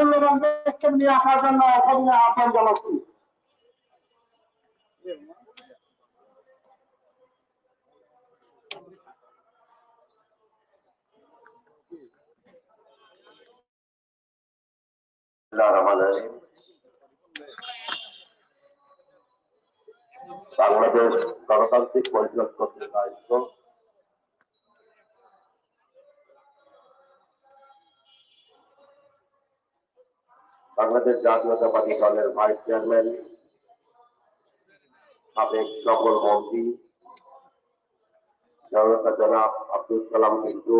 মূল্যবান ব্যক্তিকে নিয়ে আসার জন্য সবিনয় আহ্বান জানাচ্ছি। বাংলাদেশ গণতান্ত্রিক পরিষদ কর্তৃক আয়োজিত বাংলাদেশ জাতীয়তাবাদী দলের ভাইস চেয়ারম্যান, সাবেক সকল মন্ত্রী, জনতা জনাব আব্দুল সালাম কিন্তু।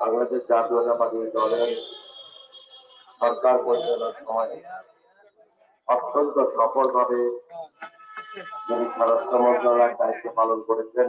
বাংলাদেশ জাতীয়তাবাদী দলের সরকার পরিচালনার সময় অত্যন্ত সফলভাবে যিনি স্বরাষ্ট্র মন্ত্রণালয়ের দায়িত্ব পালন করেছেন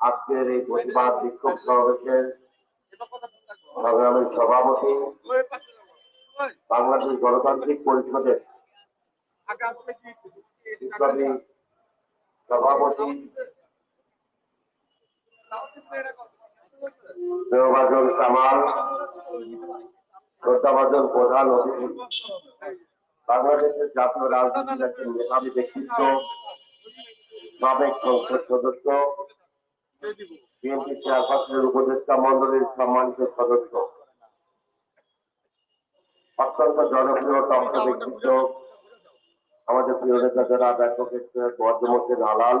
আজকের এই প্রতিবাদ বিক্ষোভ সমাবেশের সংগ্রামের সভাপতি বাংলাদেশ গণতান্ত্রিক পরিষদের সভাপতি দেওবাজন কামাল, শ্রদ্ধাভাজন প্রধান অতিথি। বাংলাদেশের জাতীয় রাজনীতির একজন মেধাবী ব্যক্তিত্ব সাবেক সংসদ সদস্য বিএনপি চেয়ারপারসনের উপদেষ্টা মন্ডলীর সম্মানিত সদস্য। অত্যন্ত জনপ্রিয় তথ্য ব্যক্তিত্ব আমাদের প্রিয় নেতা যারা অ্যাডভোকেট বর্ধমোচেন আলাল